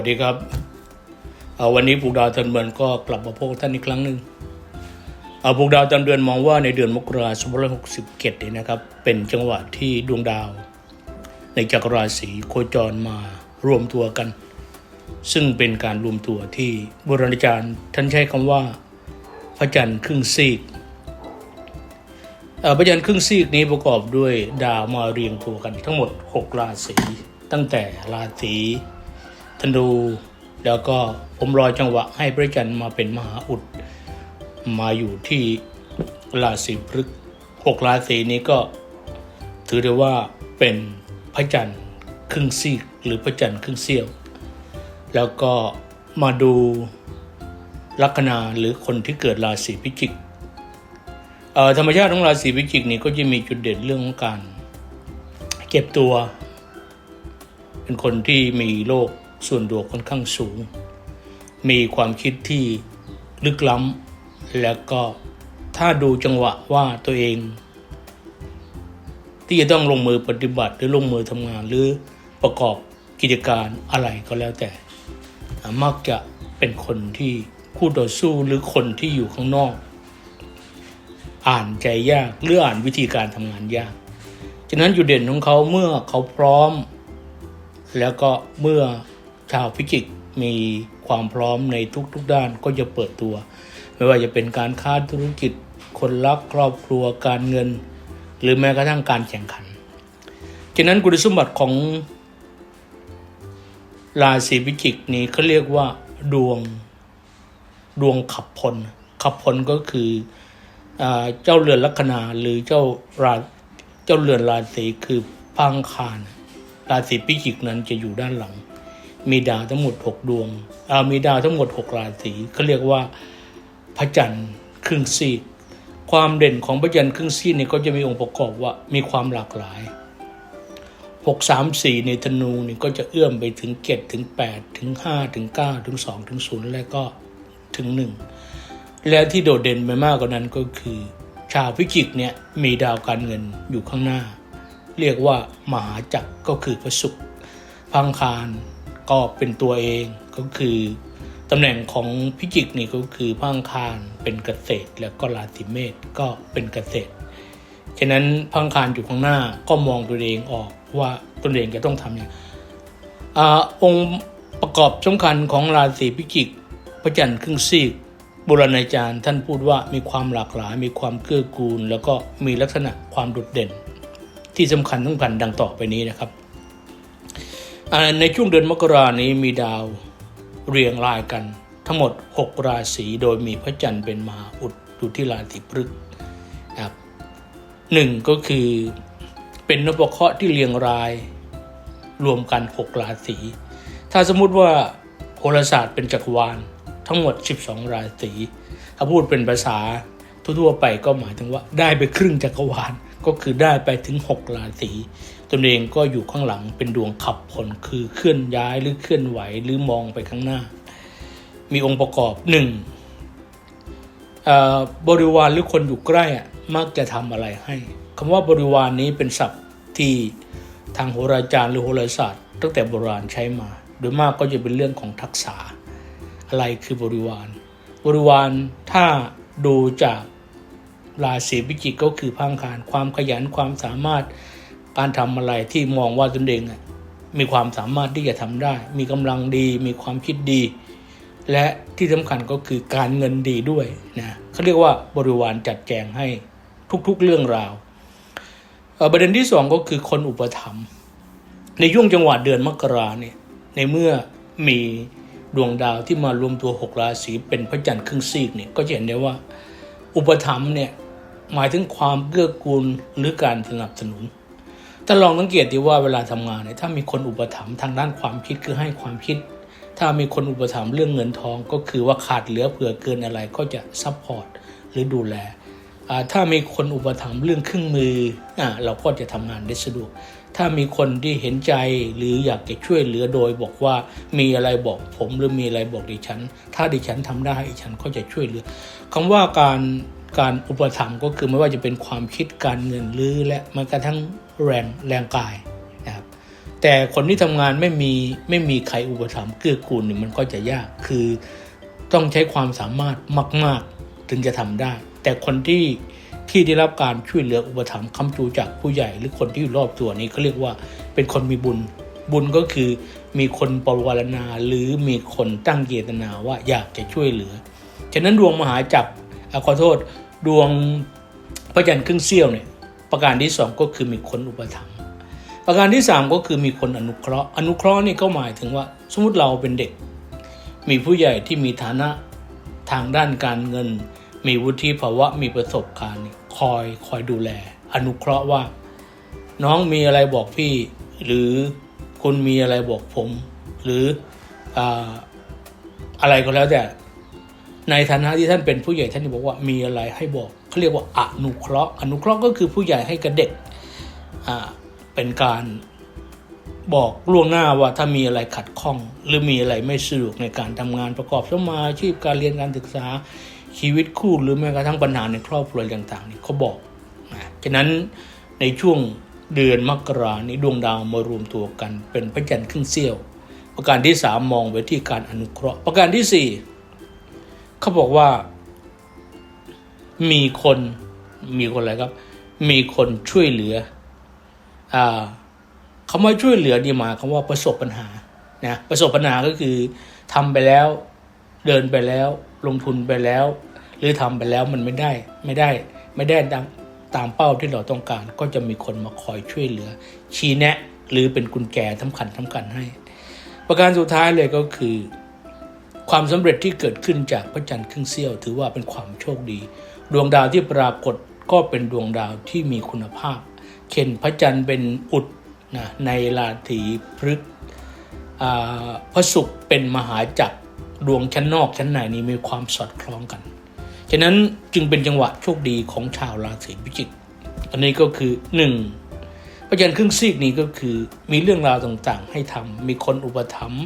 วัสดีครับ วันนี้ปลูกดาวตันเดือนก็กลับมาพบท่านอีกครั้งหนึ่งเอ่อปลูกดาวตันเดือนมองว่าในเดือนมกราคม2567เนี่นะครับ เป็นจังหวะที่ดวงดาว ในจักรราศีโคจรมารวมตัวกัน ซึ่งเป็นการรวมตัวที่โบราณอาจารย์ท่านใช้คำว่า พระจันทร์ครึ่งซีกพระจันทร์ครึ่งซีกนี้ประกอบด้วยดาวมาเรียงตัวกันทั้งหมด 6 ราศีตั้งแต่ราศี ธนู แล้วก็ผมรอจังหวะให้พระจันทร์มาเป็นมหาอุด มาอยู่ที่ราศีพฤกษ์หกราศีนี้ก็ถือได้ว่าเป็นพระจันทร์ครึ่งซีกหรือพระจันทร์ครึ่งเสี้ยว แล้วก็มาดูลัคนาหรือคนที่เกิดราศีพิจิกธรรมชาติของราศีพิจิกนี่ก็จะมีจุดเด่นเรื่องของการ เก็บตัว เป็นคนที่มีโลก ส่วนตัวค่อนข้างสูง มีความคิดที่ลึกล้ำ แล้วก็ถ้าดูจังหวะว่าตัวเอง ที่จะต้องลงมือปฏิบัติหรือลงมือทำงานหรือประกอบกิจการอะไรก็แล้วแต่ มักจะเป็นคนที่คู่ต่อสู้หรือคนที่อยู่ข้างนอก อ่านใจยากหรืออ่านวิธีการทำงานยาก ฉะนั้นจุดเด่นของเขาเมื่อเขาพร้อม แล้วก็เมื่อ ชาวพิจิกมีความพร้อมในทุกๆด้านก็จะเปิดตัว ไม่ว่าจะเป็นการค้าธุรกิจ คนรักครอบครัวการเงิน หรือแม้กระทั่งการแข่งขันฉะนั้นคุณสมบัติของราศีพิจิกนี้เขาเรียกว่า ดวงดวงขับพลขับพลก็คืออเจ้าเรือนลัคนาหรือเจ้าราเจ้าเรือนราศีคือพังคารราศีพิจิกนั้นจะอยู่ด้านหลัง มีดาวทั้งหมดหกดวงอ่ามีดาวทั้งหมดหกราศีเขาเรียกว่าพระจันทร์ครึ่งซีกความเด่นของพระจันทร์ครึ่งซีกนี่ยก็จะมีองค์ประกอบว่ามีความหลากหลายหกสามสี่ในธนูเนี่ยก็จะเอื้อมไปถึงเจ็ดถึงแปดถึงห้าถึงเก้าถึงสองถึงศูนย์และก็ถึงหนึ่งและที่โดดเด่นไปมากกว่านั้นก็คือ ชาวพิจิกเนี่ยมีดาวการเงินอยู่ข้างหน้า เรียกว่ามหาจักรก็คือพระศุกร์พังคาร ก็เป็นตัวเองก็คือตำแหน่งของพิจิกนี่ก็คือพังคารเป็นเกษตร แล้วก็ราศีเมษก็เป็นเกษตร ฉะนั้นพังคารอยู่ข้างหน้าก็มองตัวเองออกว่าตนเองจะต้องทำอย่างอองค์ประกอบสำคัญของราศีพิจิก พระจันทร์ครึ่งซีกโบราณอาจารย์ท่านพูดว่ามีความหลากหลาย มีความเกื้อกูล แล้วก็มีลักษณะความโดดเด่น ที่สำคัญทั้งพันดังต่อไปนี้นะครับ ในช่วงเดือนมกรานี้มีดาวเรียงรายกัน ทั้งหมด 6 ราศีโดยมีพระจันทร์เป็นมาอุดอยู่ที่ราศีพฤกษ์นะครับหนึ่งก็คือเป็นนพเคราะห์ที่เรียงรายรวมกัน 6 ราศีถ้าสมมุติว่าโหราศาสตร์เป็นจักรวาลทั้งหมด 12 ราศีถ้าพูดเป็นภาษาทั่วๆไปก็หมายถึงว่าได้ไปครึ่งจักรวาลก็คือได้ไปถึง 6 ราศี ตนเองก็อยู่ข้างหลังเป็นดวงขับผลคือเคลื่อนย้ายหรือเคลื่อนไหวหรือมองไปข้างหน้า มีองค์ประกอบหนึ่งบริวารหรือคนอยู่ใกล้อะมักจะทำอะไรให้คำว่าบริวารนี้เป็นศัพท์ที่ทางโหราจารย์หรือโหราศาสตร์ ตั้งแต่โบราณใช้มา โดยมากก็จะเป็นเรื่องของทักษะ อะไรคือบริวาร บริวารถ้าดูจากราศีพิจิกก็คือพังคารความขยันความสามารถ การทำอะไรที่มองว่าตนเองมีความสามารถที่จะทำได้ มีกำลังดี มีความคิดดี และที่สำคัญก็คือการเงินดีด้วยนะเขาเรียกว่าบริวารจัดแจงให้ทุกๆเรื่องราวประเด็นที่สองก็คือคนอุปถัมภ์ในช่วงจังหวะเดือนมกราเนี่ยในเมื่อมีดวงดาวที่มารวมตัวหกราศีเป็นพระจันทร์ครึ่งซีกเนี่ยก็จะเห็นได้ว่า อุปถัมภ์เนี่ยหมายถึงความเกื้อกูลหรือการสนับสนุน ถ้าลองสังเกตดีว่าเวลาทำงานเนี่ยถ้ามีคนอุปถัมภ์ทางด้านความคิดคือให้ความคิด ถ้ามีคนอุปถัมภ์เรื่องเงินทองก็คือว่าขาดเหลือเผื่อเกินอะไรก็จะซัพพอร์ตหรือดูแลถ้ามีคนอุปถัมภ์เรื่องเครื่องมืออเราก็จะทำงานได้สะดวก ถ้ามีคนที่เห็นใจหรืออยากจะช่วยเหลือโดย บอกว่ามีอะไรบอกผมหรือมีอะไรบอกดิฉัน ถ้าดิฉันทำได้ดิฉันก็จะช่วยเหลือคำว่าการการอุปถัมภ์ก็คือไม่ว่าจะเป็นความคิดการเงินหรือและแม้กระทั่ง แรงแรงกายนะครับแต่คนที่ทำงานไม่มีไม่มีใครอุปถัมภ์เกื้อกูลเนี่ยมันก็จะยากคือต้องใช้ความสามารถมาก ๆ ถึงจะทำได้ แต่คนที่ที่ได้รับการช่วยเหลืออุปถัมภ์คำจูจากผู้ใหญ่ หรือคนที่อยู่รอบตัวนี้เขาเรียกว่าเป็นคนมีบุญบุญก็คือมีคนปรวารณาหรือมีคนตั้งเจตนาว่าอยากจะช่วยเหลือ ฉะนั้นดวงมหาจักรขอโทษดวงพระจันทร์ครึ่งเสี้ยวเนี่ย ประการที่สองก็คือมีคนอุปถัมภ์ประการที่สามก็คือมีคนอนุเคราะห์ อนุเคราะห์นี่ก็หมายถึงว่า สมมติเราเป็นเด็ก มีผู้ใหญ่ที่มีฐานะทางด้านการเงิน มีวุฒิภาวะมีประสบการณ์คอยคอยดูแล อนุเคราะห์ว่า น้องมีอะไรบอกพี่ หรือคุณมีอะไรบอกผม หรือออะไรก็แล้วแต่ ในฐานะที่ท่านเป็นผู้ใหญ่ท่านจะบอกว่ามีอะไรให้บอกเขาเรียกว่าอนุเคราะห์อนุเคราะห์ก็คือผู้ใหญ่ให้กับเด็กอ่าเป็นการบอกล่วงหน้าว่าถ้ามีอะไรขัดข้อง หรือมีอะไรไม่สะดวกในการทำงานประกอบสมมาอาชีพการเรียนการศึกษาชีวิตคู่หรือแม้กระทั่งปัญหาในครอบครัวต่างๆนี่เขาบอกนะฉะนั้นในช่วงเดือนมกรานี้ดวงดาวมารวมตัวกันเป็นพระจันทร์ครึ่งเสี้ยว ประการที่สามมองไปที่การอนุเคราะห์ ประการที่สี่ เขาบอกว่า มีคนมีคนอะไรครับ มีคนช่วยเหลือ อ่าคำว่าช่วยเหลือดีมายคำว่าประสบปัญหานะประสบปัญหาก็คือทำไปแล้ว เดินไปแล้ว ลงทุนไปแล้ว หรือทำไปแล้วมันไม่ได้ ไม่ได้ ไม่ได้ตามตามเป้าที่เราต้องการ ก็จะมีคนมาคอยช่วยเหลือ ชี้แนะ หรือเป็นกุญแจสำคัญสำคัญให้ ประการสุดท้ายเลยก็คือ ความสำเร็จที่เกิดขึ้นจากพระจันทร์ครึ่งเสี้ยวถือว่าเป็นความโชคดี ดวงดาวที่ปรากฏก็เป็นดวงดาวที่มีคุณภาพ เช่นพระจันทร์เป็นอุดนะในราศีพฤกษ์พระศุกร์เป็นมหาจักรดวงชั้นนอกชั้นในนี้มีความสอดคล้องกัน ฉะนั้นจึงเป็นจังหวะโชคดีของชาวราศีพิจิก อันนี้ก็คือหนึ่งพระจันทร์ครึ่งซีกนี้ก็คือมีเรื่องราวต่างๆ ให้ทำมีคนอุปถัมภ์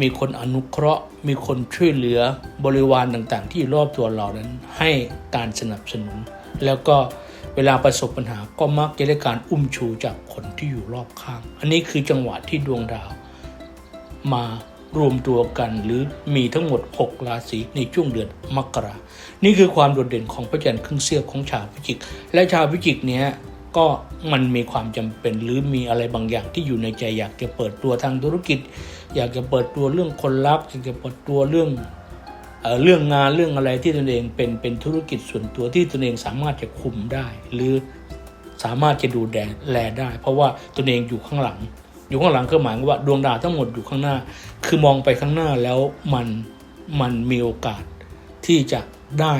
มีคนอนุเคราะห์ มีคนช่วยเหลือบริวารต่างๆ ที่อยู่รอบตัวเรานั้นให้การสนับสนุน แล้วก็เวลาประสบปัญหาก็มักจะได้การอุ้มชูจากคนที่อยู่รอบข้าง อันนี้คือจังหวะที่ดวงดาว มารวมตัวกันหรือมีทั้งหมด 6 ราศีในช่วงเดือนมกรา นี่คือความโดดเด่นของพระจันทร์ครึ่งเสี้ยวของชาวพิจิก และชาวพิจิกเนี้ยก็มันมีความจำเป็นหรือมีอะไรบางอย่างที่อยู่ในใจอยากจะเปิดตัวทางธุรกิจ อยากจะเปิดตัวเรื่องคนรักอยากจะเปิดตัวเรื่องเอเรื่องงานเรื่องอะไรที่ตนเองเป็นเป็นธุรกิจส่วนตัวที่ตนเองสามารถจะคุมได้ หรือสามารถจะดูแลแลได้ เพราะว่าตนเองอยู่ข้างหลัง อยู่ข้างหลังคือหมายว่าดวงดาวทั้งหมดอยู่ข้างหน้า คือมองไปข้างหน้าแล้วมันมันมีโอกาสที่จะได้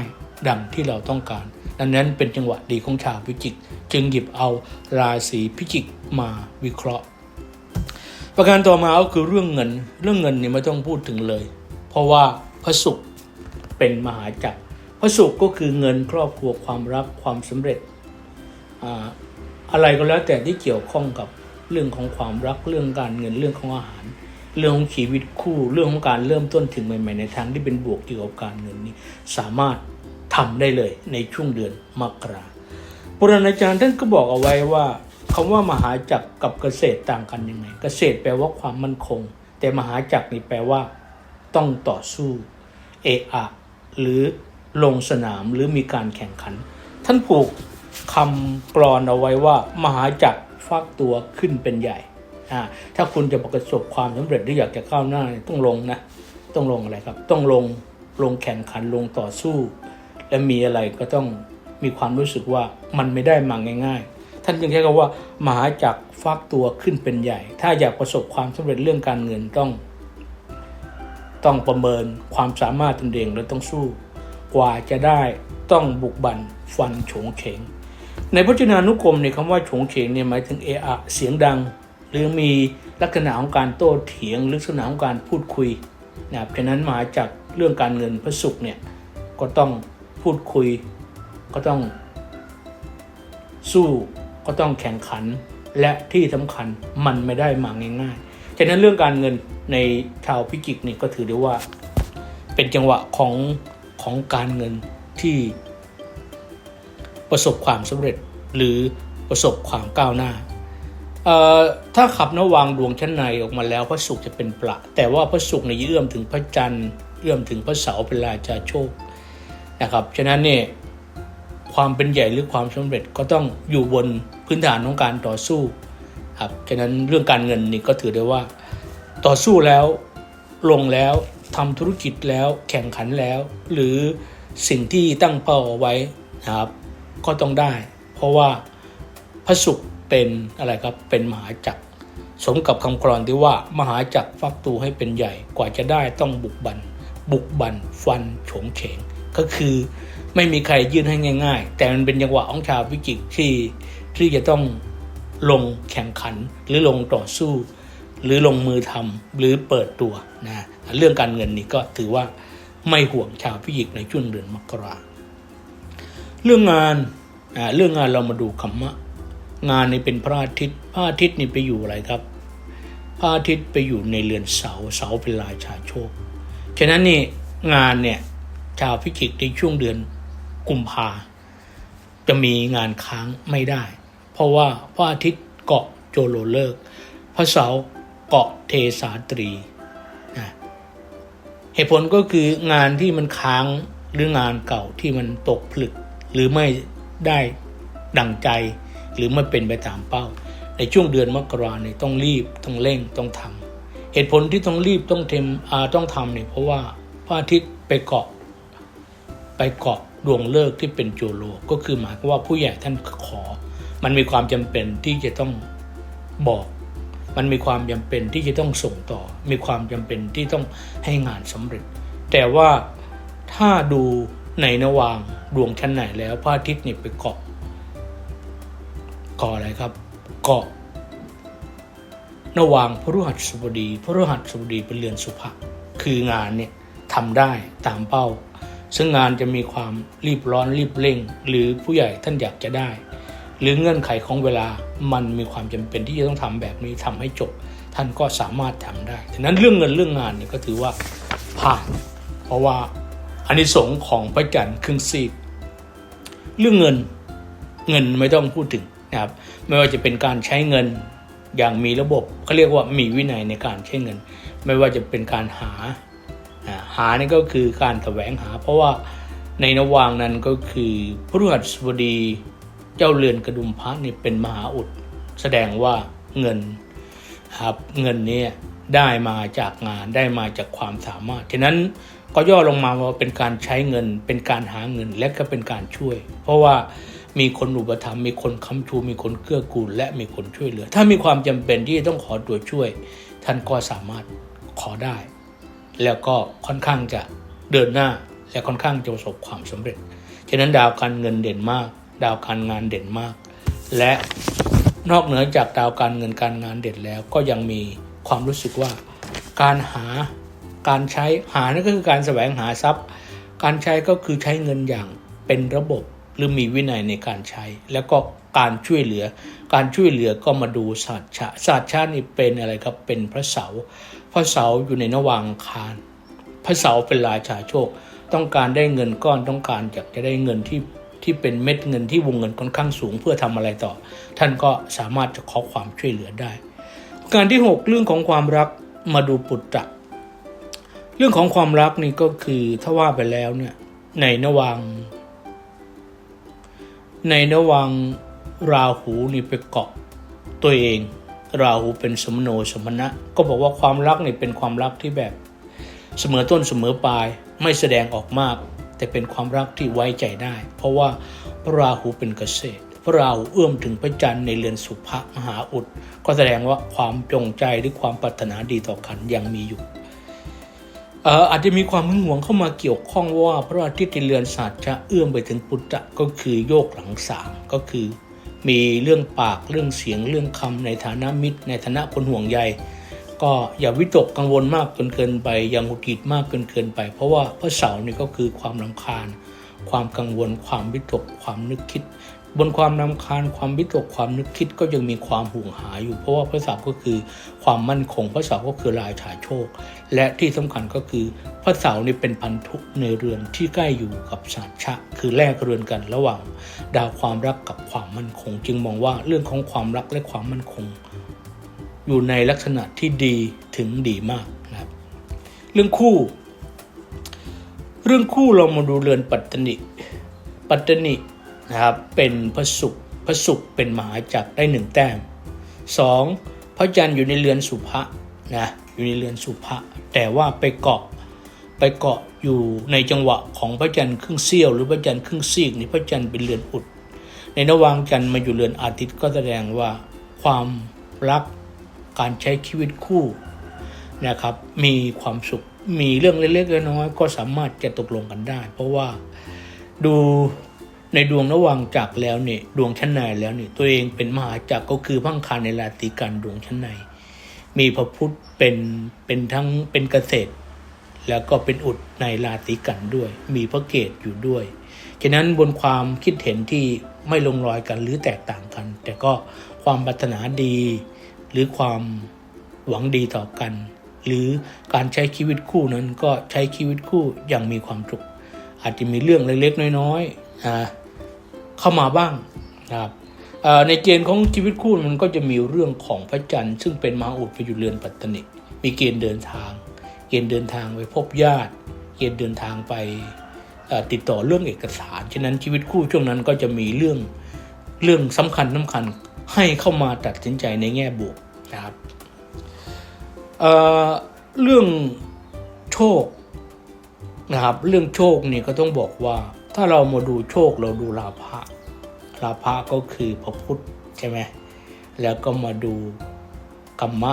ดังที่เราต้องการ ดังนั้นเป็นจังหวะดีของชาวพิจิก จึงหยิบเอาราศีพิจิกมาวิเคราะห์ ประการต่อมาก็คือเรื่องเงิน เรื่องเงินนี่ไม่ต้องพูดถึงเลย เพราะว่าพระศุกร์เป็นมหาจักรพระศุกร์ก็คือเงินครอบครัวความรักความสำเร็จอะไรก็แล้วแต่ที่เกี่ยวข้องกับเรื่องของความรักเรื่องการเงินเรื่องของอาหาร เรื่องของชีวิตคู่เรื่องของการเริ่มต้นถึงใหม่ๆในทางที่เป็นบวกเกี่ยวกับการเงินนี้สามารถทำได้เลยในช่วงเดือนมกราปุรณาจารย์ท่านก็บอกเอาไว้ว่า คำว่ามหาจักรกับเกษตรต่างกันยังไง เกษตรแปลว่าความมั่นคง แต่มหาจักรนี่แปลว่า ต้องต่อสู้ เอะอะ หรือลงสนามหรือมีการแข่งขัน ท่านผูกคำกรอนเอาไว้ว่า มหาจักรฟักตัวขึ้นเป็นใหญ่ถ้าคุณจะประสบความสำเร็จหรืออยากจะก้าวหน้าต้องลงนะ ต้องลงอะไรครับ ต้องลงลงแข่งขันลงต่อสู้ และมีอะไรก็ต้องมีความรู้สึกว่ามันไม่ได้มาง่าย ท่านจึงใช้คำว่า มหาจักรฟักตัวขึ้นเป็นใหญ่ ถ้าอยากประสบความสำเร็จเรื่องการเงินต้อง ต้องประเมินความสามารถตนเองและต้องสู้ กว่าจะได้ต้องบุกบันฟันโฉงเฉง ในพจนานุกรมเนี่ยคำว่าโฉงเฉงเนี่ยหมายถึงเอะอะเสียงดัง หรือมีลักษณะของการโต้เถียงหรือลักษณะของการพูดคุยนะครับฉะนั้นมาจากเรื่องการเงินพระศุกร์เนี่ยก็ต้องพูดคุยก็ต้องสู้ ก็ต้องแข่งขันและที่สำคัญมันไม่ได้มาง่ายๆ ฉะนั้นเรื่องการเงินในชาวพิจิกนี่ก็ถือได้ว่า เป็นจังหวะของของการเงินที่ประสบความสำเร็จหรือประสบความก้าวหน้าเอ่อถ้าขับนวางดวงชั้นในออกมาแล้วพระศุกร์จะเป็นประ แต่ว่าพระศุกร์ในยเอื้อมถึงพระจันทร์เอื้อมถึงพระเสาร์เป็นราชาโชคนะครับ ฉะนั้นเนี่ย ความเป็นใหญ่หรือความสำเร็จก็ต้องอยู่บนพื้นฐานของการต่อสู้ครับฉะนั้นเรื่องการเงินนี่ก็ถือได้ว่า ต่อสู้แล้วลงแล้วทำธุรกิจแล้วแข่งขันแล้ว หรือสิ่งที่ตั้งเป้าเอาไว้นะครับ ก็ต้องได้ เพราะว่าพระศุกร์เป็นอะไรครับเป็นมหาจักรสมกับคำกรอนที่ว่ามหาจักรฟักตัวให้เป็นใหญ่กว่าจะได้ต้องบุกบัน บุกบัน ฟันโฉงเฉงก็คือ ไม่มีใครยื่นให้ง่าย ๆ แต่มันเป็นจังหวะของชาวพิจิกที่ที่จะต้องลงแข่งขันหรือลงต่อสู้ หรือลงมือทำหรือเปิดตัวนะเรื่องการเงินนี่ก็ถือว่าไม่ห่วงชาวพิจิกในช่วงเดือนมกราเรื่องงานอ่าเรื่องงานเรามาดูคำว่างานนี่เป็นพระอาทิตย์พระอาทิตย์นี่ไปอยู่อะไรครับพระอาทิตย์ไปอยู่ในเรือนเสาเสาเป็นราชาโชคฉะนั้นนี่งานเนี่ยชาวพิจิกในช่วงเดือน กุมภาจะมีงานค้างไม่ได้ เพราะว่าพระอาทิตย์เกาะโจโลเลิก พระเสาร์เกาะเทสาตรีนะเหตุผลก็คืองานที่มันค้างหรืองานเก่าที่มันตกผลึก หรือไม่ได้ดังใจ หรือไม่เป็นไปตามเป้า ในช่วงเดือนมกราเนี่ยต้องรีบต้องเร่งต้องทำเหตุผลที่ต้องรีบต้องเทมต้องทำเนี่ยเพราะว่าพระอาทิตย์ไปเกาะไปเกาะ ดวงเลิกที่เป็นโจโลก็คือหมายความว่าผู้ใหญ่ท่านขอ มันมีความจำเป็นที่จะต้องบอก มันมีความจำเป็นที่จะต้องส่งต่อ มีความจำเป็นที่ต้องให้งานสำเร็จ แต่ว่าถ้าดูในนวางดวงชั้นไหนแล้วพระอาทิตย์นี่ไปเกาะเกาะอะไรครับ เกาะนวางพฤหัสบดีพฤหัสบดีเป็นเรือนสุภะคืองานเนี่ยทำได้ตามเป้า ซึ่งงานจะมีความรีบร้อนรีบเร่ง หรือผู้ใหญ่ท่านอยากจะได้ หรือเงื่อนไขของเวลามันมีความจำเป็นที่จะต้องทำแบบนี้ทำให้จบ ท่านก็สามารถทำได้ฉะนั้นเรื่องเงินเรื่องงานเนี่ยก็ถือว่าผ่าน เพราะว่าอานิสงส์ของพระจันทร์ครึ่งซีกเรื่องเงินเงินไม่ต้องพูดถึงนะครับไม่ว่าจะเป็นการใช้เงินอย่างมีระบบเขาเรียกว่ามีวินัยในการใช้เงิน ไม่ว่าจะเป็นการหา หานี่ก็คือการแสวงหา เพราะว่าในนวางนั้นก็คือพฤหัสบดีเจ้าเรือนกระดุมพระนี่เป็นมหาอุด แสดงว่าเงินครับเงินเนี้ได้มาจากงานได้มาจากความสามารถฉะนั้นก็ย่อลงมาว่าเป็นการใช้เงิน เป็นการหาเงินและก็เป็นการช่วย เพราะว่ามีคนอุปถัมภ์มีคนค้ำชู มีคนเกื้อกูล และมีคนช่วยเหลือ ถ้ามีความจำเป็นที่จะต้องขอตัวช่วย ท่านก็สามารถขอได้ แล้วก็ค่อนข้างจะเดินหน้าและค่อนข้างจะประสบความสำเร็จ ฉะนั้นดาวการเงินเด่นมาก ดาวการงานเด่นมาก และนอกเหนือจากดาวการเงินการงานเด่นแล้ว ก็ยังมีความรู้สึกว่า การหาการใช้หานั่นก็คือการแสวงหาทรัพย์ การใช้ก็คือใช้เงินอย่างเป็นระบบหรือมีวินัยในการใช้ แล้วก็การช่วยเหลือ การช่วยเหลือก็มาดูศาสตร์ชาศาสตร์ชานี่เป็นอะไรครับเป็นพระเสาพระเสาอยู่ในนวางคารพระเสาเป็นราชาโชค ต้องการได้เงินก้อนต้องการอยากจะได้เงินที่ที่เป็นเม็ดเงินที่วงเงินค่อนข้างสูงเพื่อทำอะไรต่อ ท่านก็สามารถจะขอความช่วยเหลือได้ การที่ 6 เรื่องของความรักมาดูปุตตะเรื่องของความรักนี่ก็คือถ้าว่าไปแล้วเนี่ยในนวัง ในนวัง ราหูนี่ไปเกาะตัวเอง ราหูเป็นสมโนสมณะ ก็บอกว่าความรักนี่เป็นความรักที่แบบ เสมอต้นเสมอปลายไม่แสดงออกมาก แต่เป็นความรักที่ไว้ใจได้ เพราะว่าพระราหูเป็นเกษตร พระราหูเอื้อมถึงพระจันทร์ในเรือนสุภะมหาอุด ก็แสดงว่าความจงใจหรือความปรารถนาดีต่อกันยังมีอยู่เอ่ออาจจะมีความหึงหวงเข้ามาเกี่ยวข้องว่าพระอาทิตย์ในเรือนศาสตร์จะเอื้อมไปถึงปุตตะก็คือโยกหลังสามก็คือ มีเรื่องปากเรื่องเสียงเรื่องคำในฐานะมิตร ในฐานะคนห่วงใย ก็อย่าวิตกกังวลมากจนเกินไปอย่าหงุดหงิดมากเกินเกินไป เพราะว่าพระเสาร์นี่ก็คือความรำคาญ ความกังวล ความวิตก ความนึกคิด บนความนำคาญความวิตกความนึกคิดก็ยังมีความห่วงหาอยู่ เพราะว่าพระเสาร์ก็คือความมั่นคงพระเสาร์ก็คือลายฉายโชค และที่สำคัญก็คือพระเสาร์นี่เป็นพันธุในเรือนที่ใกล้อยู่กับสาชะ คือแลกเรือนกันระหว่าง ดาวความรักกับความมั่นคง จึงมองว่าเรื่องของความรักและความมั่นคง อยู่ในลักษณะที่ดีถึงดีมากนะครับเรื่องคู่ เรื่องคู่เรามาดูเรือนปัตตนิปัตตนิ นะครับเป็นพระศุกร์พระศุกร์เป็นมหาจักรได้หนึ่งแต้มสองพระจันทร์อยู่ในเรือนสุภะนะอยู่ในเรือนสุภะแต่ว่าไปเกาะไปเกาะอยู่ในจังหวะของพระจันทร์ครึ่งเสี้ยวหรือพระจันทร์ครึ่งซีกนี่พระจันทร์เป็นเรือนอุด ในระหว่างจันทร์มาอยู่เรือนอาทิตย์ก็แสดงว่าความรักการใช้ชีวิตคู่นะครับมีความสุขมีเรื่องเล็กๆน้อยๆก็สามารถจะตกลงกันได้ เพราะว่าดู ในดวงระหว่างจักรแล้วเนี่ยดวงชั้นในแล้วเนี่ยตัวเองเป็นมหาจักรก็คือพังคารในราศีกันดวงชั้นใน มีพระพุธเป็นเป็นทั้งเป็นเกษตร แล้วก็เป็นอุดในราศีกันด้วย มีพระเกตอยู่ด้วยฉะนั้นบนความคิดเห็นที่ไม่ลงรอยกันหรือแตกต่างกัน แต่ก็ความปรารถนาดี หรือความหวังดีต่อกัน หรือการใช้ชีวิตคู่นั้นก็ใช้ชีวิตคู่อย่างมีความสุขอาจจะมีเรื่องเล็กๆน้อยๆอ่า เข้ามาบ้างนะครับในเกณฑ์ของชีวิตคู่มันก็จะมีเรื่องของพระจันทร์ซึ่งเป็นมาอุดไปอยู่เรือนปัตตนิมีเกณฑ์เดินทาง เกณฑ์เดินทางไปพบญาติ เกณฑ์เดินทางไปติดต่อเรื่องเอกสารฉะนั้นชีวิตคู่ช่วงนั้นก็จะมีเรื่องเรื่องสำคัญสำคัญให้เข้ามาตัดสินใจในแง่บวกนะครับเเรื่องโชคนะครับ เรื่องโชคนี่ก็ต้องบอกว่า ถ้าเรามาดูโชคเราดูลาภะลาภะก็คือพระพุทธใช่ไหมแล้วก็มาดูกรรมะ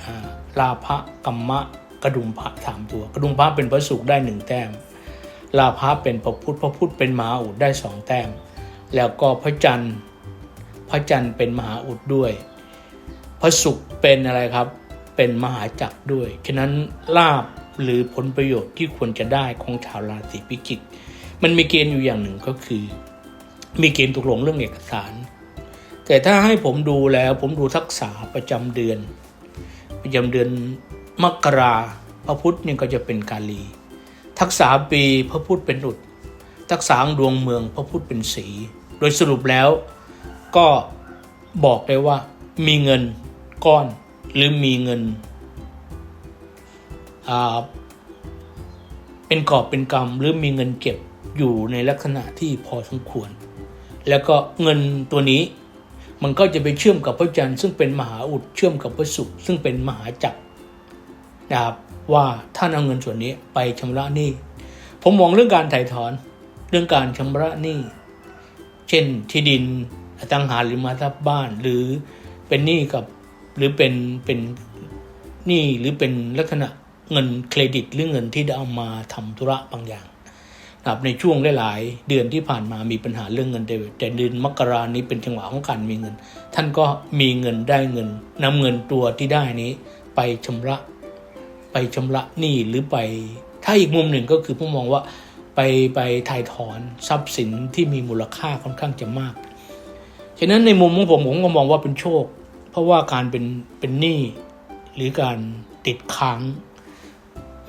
อ่าลาภะกัมมะกระดุมพระสามตัว กระดุมพระเป็นพระศุกร์ได้หนึ่งแต้ม ลาภะเป็นพระพุทธพระพุทธเป็นมหาอุดได้สองแต้ม แล้วก็พระจันทร์พระจันทร์เป็นมหาอุดด้วย พระศุกร์เป็นอะไรครับเป็นมหาจักรด้วยฉะนั้นลาบหรือผลประโยชน์ที่ควรจะได้ของชาวราศีพิจิก มันมีเกณฑ์อยู่อย่างหนึ่งก็คือ มีเกณฑ์ตกลงเรื่องเอกสาร แต่ถ้าให้ผมดูแล้วผมดูทักษะประจำเดือน ประจำเดือนมกราพระพุธนี่ก็จะเป็นกาลี ทักษะปีพระพุธเป็นอุด ทักษะดวงเมืองพระพุธเป็นสี โดยสรุปแล้วก็บอกได้ว่ามีเงินก้อนหรือมีเงินอ่าเป็นกอบเป็นกำหรือมีเงินเก็บ อยู่ในลักษณะที่พอสมควร แล้วก็เงินตัวนี้ มันก็จะไปเชื่อมกับพระจันทร์ซึ่งเป็นมหาอุดเชื่อมกับพระศุกร์ซึ่งเป็นมหาจักรนะครับว่าท่านเอาเงินส่วนนี้ไปชำระหนี้ ผมมองเรื่องการถ่ายถอนเรื่องการชำระหนี้ เช่นที่ดินอสังหาริมทรัพย์บ้านหรือเป็นหนี้กับหรือเป็นเป็นหนี้หรือเป็นลักษณะเงินเครดิตหรือเงินที่ได้เอามาทำธุระบางอย่าง นะครับในช่วงหลายๆเดือนที่ผ่านมามีปัญหาเรื่องเงินแต่เดือนมกรานี้เป็นจังหวะของการมีเงิน ท่านก็มีเงินได้เงินนำเงินตัวที่ได้นี้ไปชำระ ไปชำระหนี้หรือไป ถ้าอีกมุมหนึ่งก็คือผมมองว่าไปไปถ่ายถอนทรัพย์สินที่มีมูลค่าค่อนข้างจะมากฉะนั้นในมุมของผมผมก็มองว่าเป็นโชค เพราะว่าการเป็นเป็นหนี้หรือการติดค้าง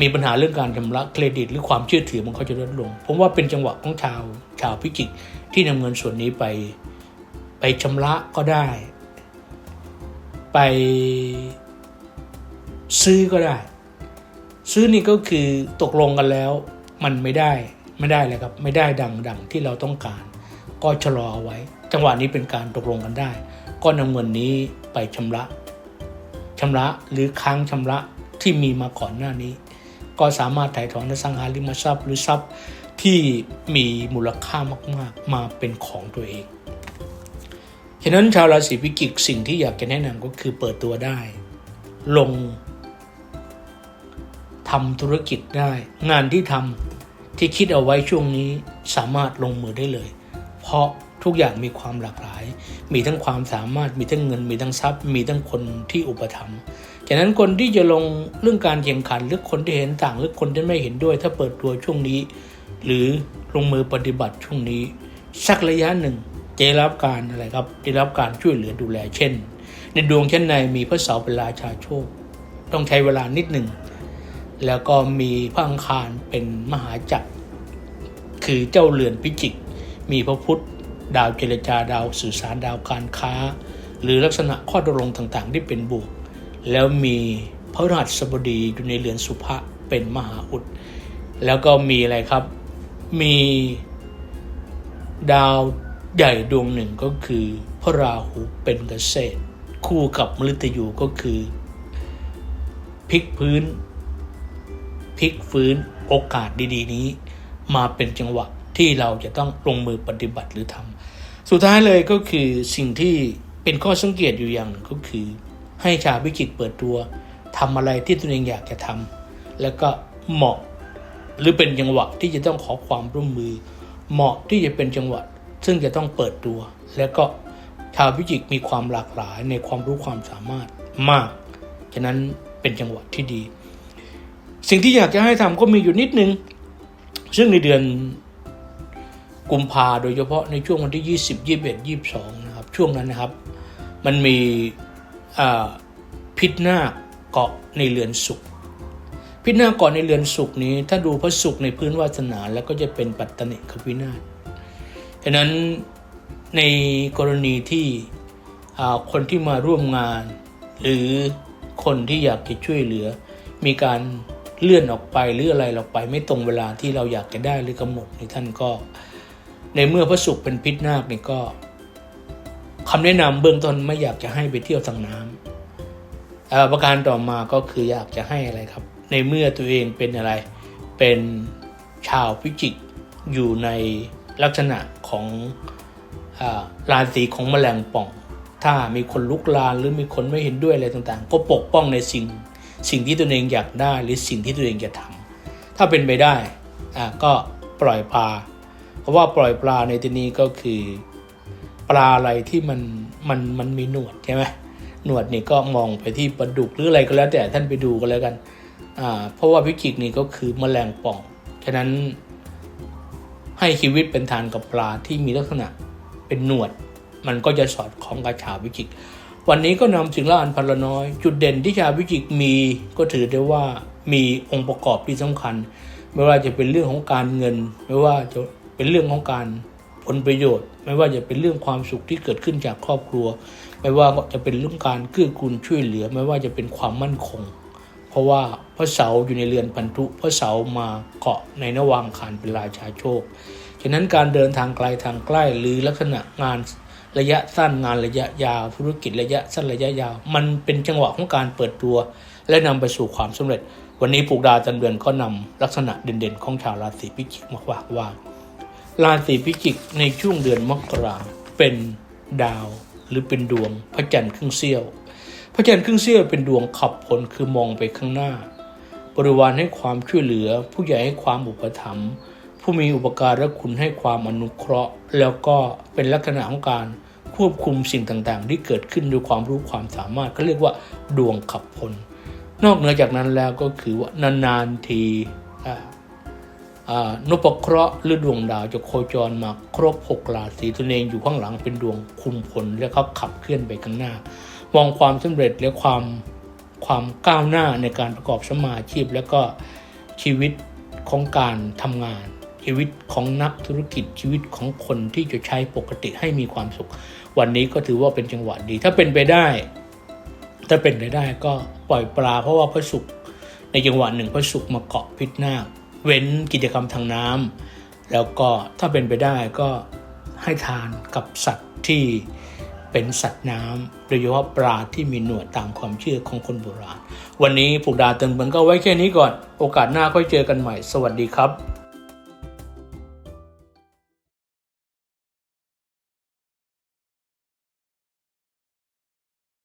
มีปัญหาเรื่องการชำระเครดิต หรือความเชื่อถือมันก็จะลดลง ผมว่าเป็นจังหวะของชาวชาวพิจิกที่นำเงินส่วนนี้ไป ไปชำระก็ได้ ไปซื้อก็ได้ ซื้อนี่ก็คือตกลงกันแล้ว มันไม่ได้ไม่ได้เลยครับไม่ได้ดังดังที่เราต้องการ ก็ชะลอเอาไว้ จังหวะนี้เป็นการตกลงกันได้ ก็นำเงินนี้ไปชำระชำระหรือค้างชำระที่มีมาก่อนหน้านี้ ก็สามารถถ่ายถอนอสังหาริมทรัพย์ หรือทรัพย์ที่มีมูลค่ามากๆ มาเป็นของตัวเองฉะนั้นชาวราศีพิจิกสิ่งที่อยากจะแนะนำก็คือเปิดตัวได้ ลงทำธุรกิจได้ งานที่ทำที่คิดเอาไว้ช่วงนี้สามารถลงมือได้เลย เพราะทุกอย่างมีความหลากหลาย มีทั้งความสามารถมีทั้งเงิน มีทั้งทรัพย์ มีทั้งคนที่อุปถัมภ์ ฉะนั้นคนที่จะลงเรื่องการแข่งขันหรือคนที่เห็นต่างหรือคนที่ไม่เห็นด้วย ถ้าเปิดตัวช่วงนี้ หรือลงมือปฏิบัติช่วงนี้ สักระยะหนึ่งจะได้รับการอะไรครับได้รับการช่วยเหลือดูแล เช่น ในดวงเชั้นในมีพระเสาเป็นราชาโชค ต้องใช้เวลานิดหนึ่งแล้วก็มีพระอังคารเป็นมหาจักร คือเจ้าเรือนพิจิก มีพระพุธดาวเจรจาดาวสื่อสารดาวการค้า หรือลักษณะข้อตกลงต่างๆ ที่เป็นบวก แล้วมีพระรหัสบดีอยู่ในเรือนสุภะเป็นมหาอุด แล้วก็มีอะไรครับ มีดาวใหญ่ดวงหนึ่งก็คือพระราหูเป็นเกษตร คู่กับมฤตยูก็คือพลิกพื้นพลิกฟื้นโอกาสดีๆ นี้ มาเป็นจังหวะที่เราจะต้องลงมือปฏิบัติหรือทำสุดท้ายเลยก็คือสิ่งที่เป็นข้อสังเกตอยู่อย่างหนึ่งก็คือ ให้ชาวพิจิกเปิดตัวทำอะไรที่ตัวเองอยากจะทำแล้วก็เหมาะหรือเป็นจังหวะที่จะต้องขอความร่วมมือ เหมาะที่จะเป็นจังหวะซึ่งจะต้องเปิดตัว แล้วก็ชาวพิจิกมีความหลากหลายในความรู้ความสามารถมากฉะนั้นเป็นจังหวะที่ดี สิ่งที่อยากจะให้ทำก็มีอยู่นิดนึง ซึ่งในเดือนกุมภาโดยเฉพาะในช่วงวันที่ 20 21 22 นะครับ ช่วงนั้นนะครับ มันมี พิษนาคเกาะในเรือนสุข พิษนาคเกาะในเรือนสุขนี้ ถ้าดูพระสุขในพื้นวาสนาแล้วก็จะเป็นปัตตนิควินาศฉะนั้นในกรณีที่คนที่มาร่วมงาน หรือคนที่อยากจะช่วยเหลือ มีการเลื่อนออกไปหรืออะไรออกไปไม่ตรงเวลาที่เราอยากจะได้หรือกำหนดในท่านก็ ในเมื่อพระสุขเป็นพิษนาคเนี่ยก็ คำแนะนำเบื้องต้นไม่อยากจะให้ไปเที่ยวทางน้ำเอ่อประการต่อมาก็คืออยากจะให้อะไรครับ ในเมื่อตัวเองเป็นอะไร เป็นชาวพิจิกอยู่ในลักษณะของอราศีของแมลงป่อง ถ้ามีคนลุกลานหรือมีคนไม่เห็นด้วยอะไรต่างๆ ก็ปกป้องในสิ่งสิ่งที่ตัวเองอยากได้หรือสิ่งที่ตัวเองจะทำถ้าเป็นไปได้อ่าก็ปล่อยปลา เพราะว่าปล่อยปลาในที่นี้ก็คือ ปลาอะไรที่มันมันมันมีหนวดใช่ไหมหนวดนี่ก็มองไปที่ปลาดุกหรืออะไรก็แล้วแต่ท่านไปดูก็แล้วกันอ่าเพราะว่าพิจิกนี่ก็คือแมลงป่อง ฉะนั้นให้ชีวิตเป็นทานกับปลาที่มีลักษณะเป็นหนวด มันก็จะสอดคล้องกับชาวพิจิก วันนี้ก็นำสิ่งละอันพันละน้อย จุดเด่นที่ชาวพิจิกมีก็ถือได้ว่ามีองค์ประกอบที่สำคัญ ไม่ว่าจะเป็นเรื่องของการเงิน ไม่ว่าจะเป็นเรื่องของการ ผลประโยชน์ ไม่ว่าจะเป็นเรื่องความสุขที่เกิดขึ้นจากครอบครัว ไม่ว่าจะเป็นเรื่องการเกื้อกูลช่วยเหลือ ไม่ว่าจะเป็นความมั่นคง เพราะว่าพระเสาอยู่ในเรือนพันธุพระเสามาเกาะในนวางคารเป็นราชาโชคฉะนั้นการเดินทางไกลทางใกล้หรือลักษณะงานระยะสั้นงานระยะยาว ธุรกิจระยะสั้นระยะยาว มันเป็นจังหวะของการเปิดตัว และนำไปสู่ความสำเร็จ วันนี้ปลูกดาวจันเดือนก็นำลักษณะเด่นๆ ของชาวราศีพิจิกมาฝากว่า ราศีพิจิกในช่วงเดือนมกราเป็นดาวหรือเป็นดวงพระจันทร์ครึ่งเสี้ยว พระจันทร์ครึ่งเสี้ยวเป็นดวงขับผลคือมองไปข้างหน้า บริวารให้ความช่วยเหลือ ผู้ใหญ่ให้ความอุปถัมภ์ผู้มีอุปการะคุณให้ความอนุเคราะห์ แล้วก็เป็นลักษณะของการควบคุมสิ่งต่างๆ ที่เกิดขึ้นด้วยความรู้ความสามารถก็เรียกว่าดวงขับพล นอกเหนือจากนั้นแล้วก็คือว่านานๆทีอ่า นพเคราะห์หรือดวงดาวจะโคจรมาครบหกราศีตัวเองอยู่ข้างหลังเป็นดวงคุมผลแล้วเขาขับเคลื่อนไปข้างหน้า มองความสำเร็จและความความก้าวหน้าในการประกอบสมาชีพ แล้วก็ชีวิตของการทำงาน ชีวิตของนักธุรกิจชีวิตของคนที่จะใช้ปกติให้มีความสุข วันนี้ก็ถือว่าเป็นจังหวะดี ถ้าเป็นไปได้ ถ้าเป็นไปได้ก็ปล่อยปลาเพราะว่าพระศุกร์ในจังหวะหนึ่งพระศุกร์มาเกาะพิษนาค เว้นกิจกรรมทางน้ำแล้วก็ถ้าเป็นไปได้ก็ให้ทานกับสัตว์ที่เป็นสัตว์น้ำโดยเฉพาะปลาที่มีหนวดตามความเชื่อของคนโบราณ วันนี้ผูกดาเติมเบินก็ไว้แค่นี้ก่อน โอกาสหน้าค่อยเจอกันใหม่ สวัสดีครับ